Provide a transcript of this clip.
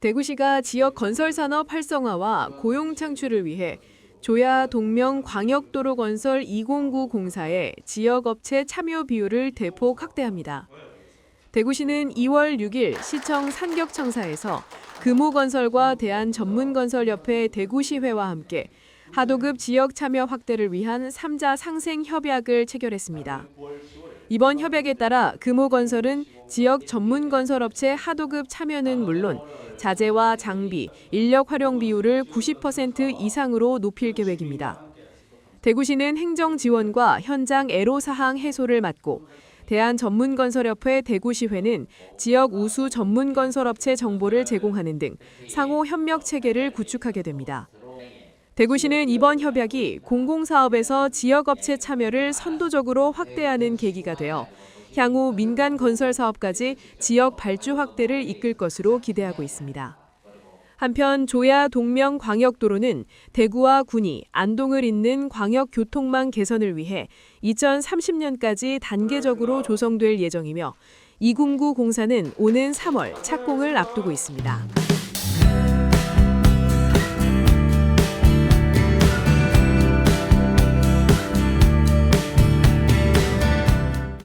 대구시가 지역 건설 산업 활성화와 고용 창출을 위해 조야 동명 광역도로 건설 209 공사의 지역 업체 참여 비율을 대폭 확대합니다. 대구시는 2월 6일 시청 산격청사에서 금호건설과 대한전문건설협회 대구시회와 함께 하도급 지역 참여 확대를 위한 3자 상생 협약을 체결했습니다. 이번 협약에 따라 금호건설은 지역 전문 건설업체 하도급 참여는 물론 자재와 장비, 인력 활용 비율을 90% 이상으로 높일 계획입니다. 대구시는 행정 지원과 현장 애로 사항 해소를 맡고 대한전문건설협회 대구시회는 지역 우수 전문건설업체 정보를 제공하는 등 상호 협력 체계를 구축하게 됩니다. 대구시는 이번 협약이 공공사업에서 지역업체 참여를 선도적으로 확대하는 계기가 되어 향후 민간 건설 사업까지 지역 발주 확대를 이끌 것으로 기대하고 있습니다. 한편 조야 동명 광역도로는 대구와 군이 안동을 잇는 광역 교통망 개선을 위해 2030년까지 단계적으로 조성될 예정이며 209 공사는 오는 3월 착공을 앞두고 있습니다.